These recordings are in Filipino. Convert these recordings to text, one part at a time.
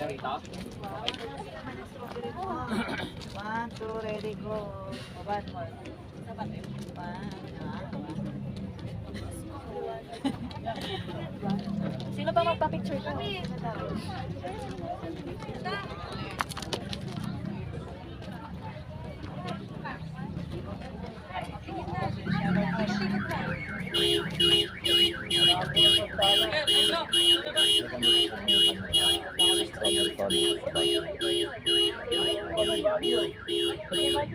One, two, ready, go. One more. One, Sino ba magpa-picture ko?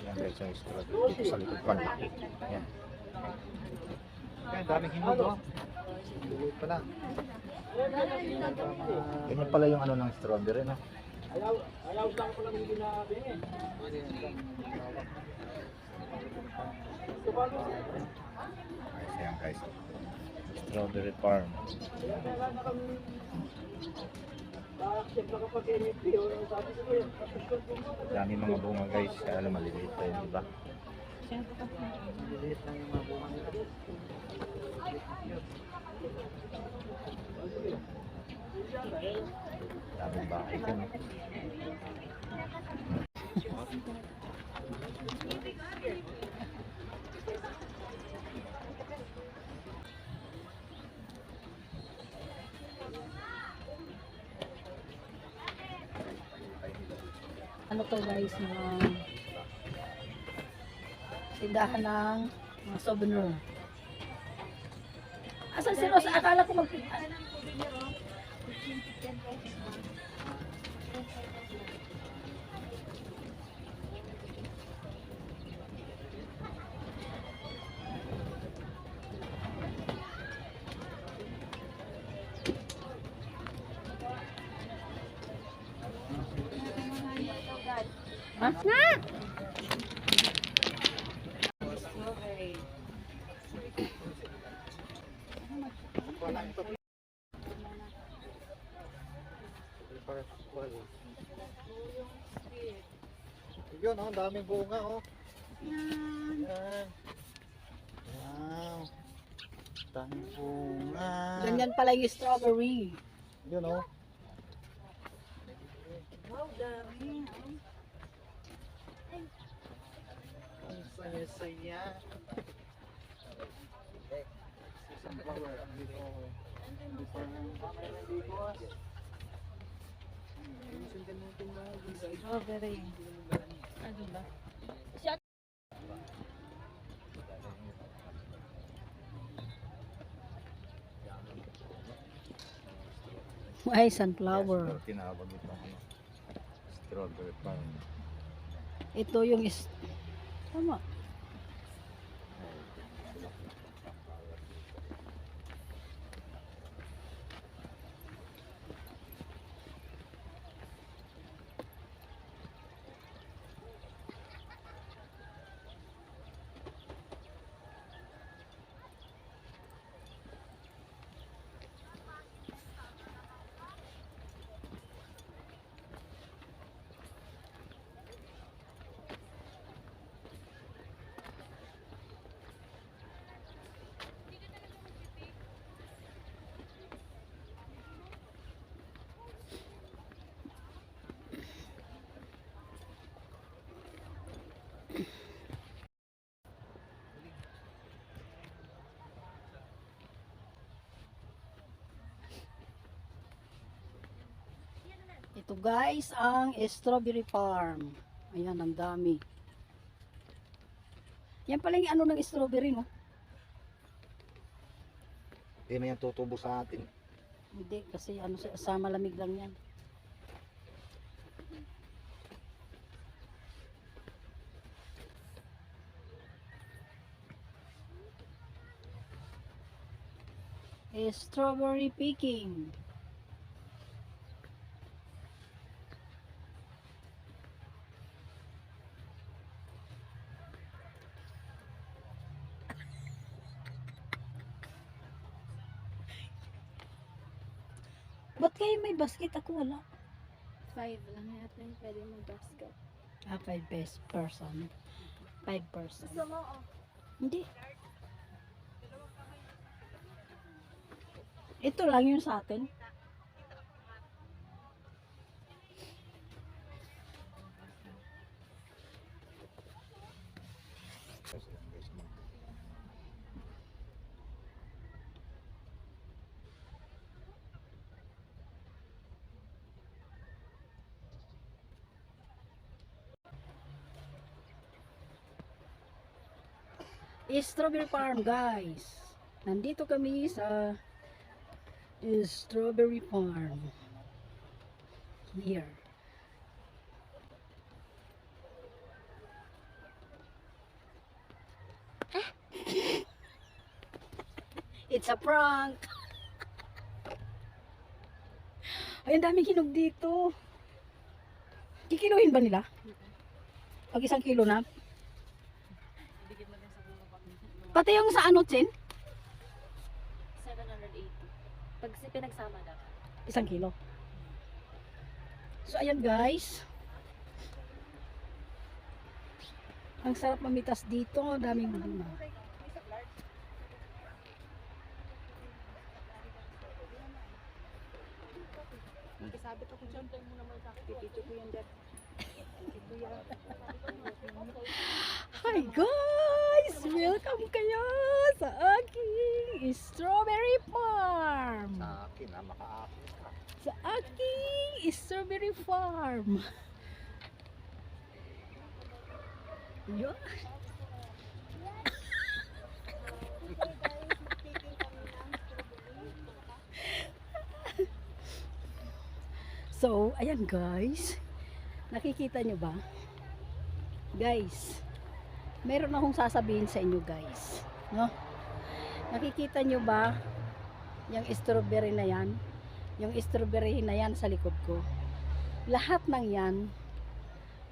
Yan guys, yung straw dito sa likod pa. Yan. Yan, daming hinog oh. Dulit pala. Ganyan pala yung ano ng strawberry no. Ayos yan guys. Strawberry farm. Dami mga bunga guys, lang maliliit pa yun, di ba? Lilit lang yung mga bunga. Daming bahay dyan. Ano to guys, mga tindahan ng mga souvenir. Asan si Rosa? Akala ko mag... Na! Yun oh, daming bunga oh. Yan. Wow. Daming bunga. Ganyan pala yung strawberry. Yun oh. Wow, dami. Ang saya-saya. Sunflower. Dito. Dito. Strawberry. Ano ba? Ay, sunflower. Ito, Tinawag itong ano. Strawberry farm. Ito yung is... Tama. Ito guys, ang strawberry farm. Ayan, ang dami. Yan pala yung ano ng strawberry, no? Hindi na yan tutubo sa atin. Hindi, kasi ano, sa malamig lang yan. Eh, strawberry picking. Ba't kayo may basket? Ako wala. Five lang yata yung pwede mag-basket. Ah, five best person. Five person. Gusto mo, oh. Hindi. Ito lang yun sa atin. Strawberry Farm, guys. Nandito kami sa Strawberry Farm. Here. It's a prank. Ay, ang daming hinog dito. Kikiluhin ba nila? Pag isang kilo na? Pati yung sa ano, Chin? 780. Pag si pinagsama daw. Isang kilo. So, ayan guys. Ang sarap mamitas dito. Ang daming bunga. Sabi ko dyan, tayo mo naman sa. Pipicture ko yan dyan. Hi guys! Welcome kayo sa aking strawberry farm. Sa akin ha, makaakit ka. Sa aking strawberry farm. Yun. So, ayan guys. Nakikita nyo ba? Guys, meron akong sasabihin sa inyo guys. No? Nakikita nyo ba yung strawberry na yan? Yung strawberry na yan sa likod ko. Lahat ng yan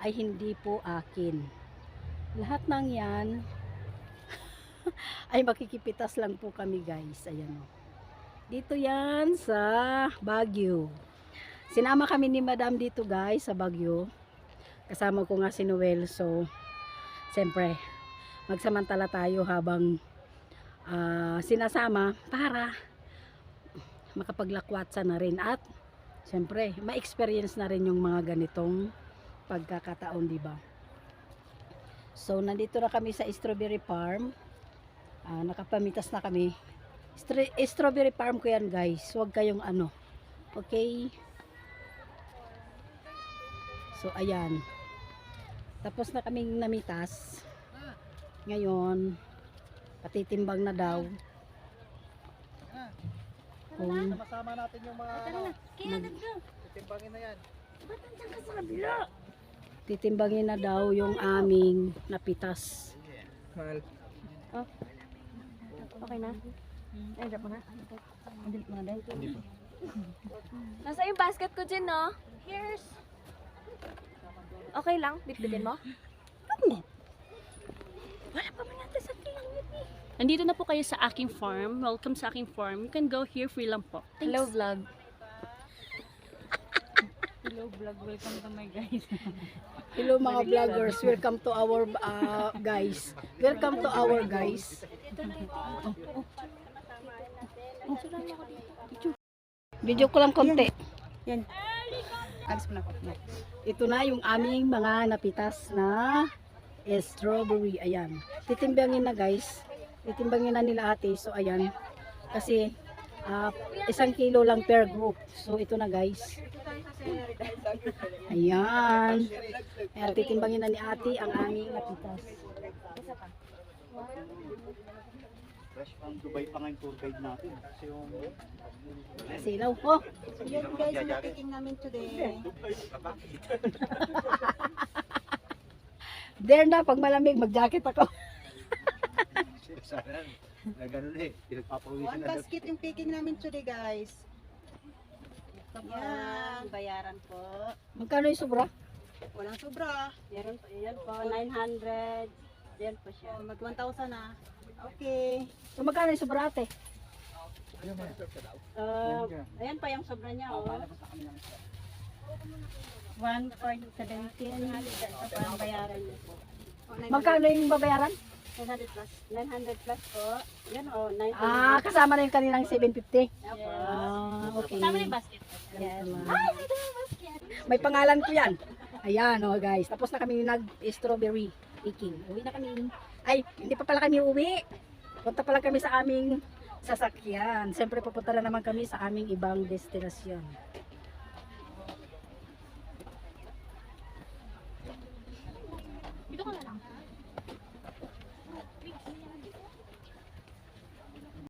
ay hindi po akin. Lahat ng yan ay makikipitas lang po kami guys. Ayan o. Dito yan sa Baguio. Sinama kami ni Madam dito guys sa Baguio. Kasama ko nga si Noel. So, siyempre, magsamantala tayo habang ah, sinasama para makapaglakwatsa na rin at siyempre, ma-experience na rin yung mga ganitong pagkakataon, di ba? So, nandito na kami sa strawberry farm. Ah, nakapamitas na kami. Stra- strawberry farm ko yan, guys. Huwag kayong ano. Okay? So, ayan. Tapos na kaming namitas. Ngayon, patitimbang na daw. Kung Sama-sama natin yung mga ano, Kaya nag-go. titimbangin na yan. Ba't nandiyan ka sa kabila? titimbangin na daw yung aming napitas. Mahal. Okay na? Ay, drop mo na. Hindi mo na Hindi pa. Nasa yung basket ko dyan, no? Here's. Okay lang? Bitbitin mo? Wala pa man natin sa tingin eh. Andito na po kayo sa aking farm. Welcome sa aking farm. You can go here free lang po. Thanks. Hello, vlog. Hello vlog, welcome to my guys. Hello mga vloggers, welcome to our uh, guys. Welcome to our guys. Video ko lang konti. Yan. Alis mo na ako. Ito na yung aming mga napitas na strawberry. Ayan. Titimbangin na guys. Titimbangin na nila ate. So ayan. Kasi ah, isang kilo lang per group. So ito na guys. Ayan. Ayan. Titimbangin na ni ate ang aming napitas. Fresh from Dubai pa nga yung tour guide natin. Kasi yung... Silaw. Oh, Yan guys, yung picking namin today. there na. Pag malamig, mag-jacket ako. Sana na ganun eh. Pinagpapawisan One na. basket yung picking namin today guys. Yan. bayaran po. Magkano yung sobra? Walang sobra. Meron po, yan po, 900. Yan po siya. Mag 1,000 na. Okay. So magkano yung sobra ate? Uh, ayan pa yung sobra niya, oh. 1.17 ito pa ang bayaran niya po. Magkano yung babayaran? 900 plus. 900 plus po. Yan oh, 900. Ah, kasama na yung kanilang 750. Ah, okay. Tama na yung basket. Yes. May pangalan ko yan. Ayan, oh guys. Tapos na kami nag-strawberry picking. Uwi na kami. Ay, hindi pa pala kami uwi. Punta pa lang kami sa aming sasakyan. Siyempre, pupunta na naman kami sa aming ibang destinasyon.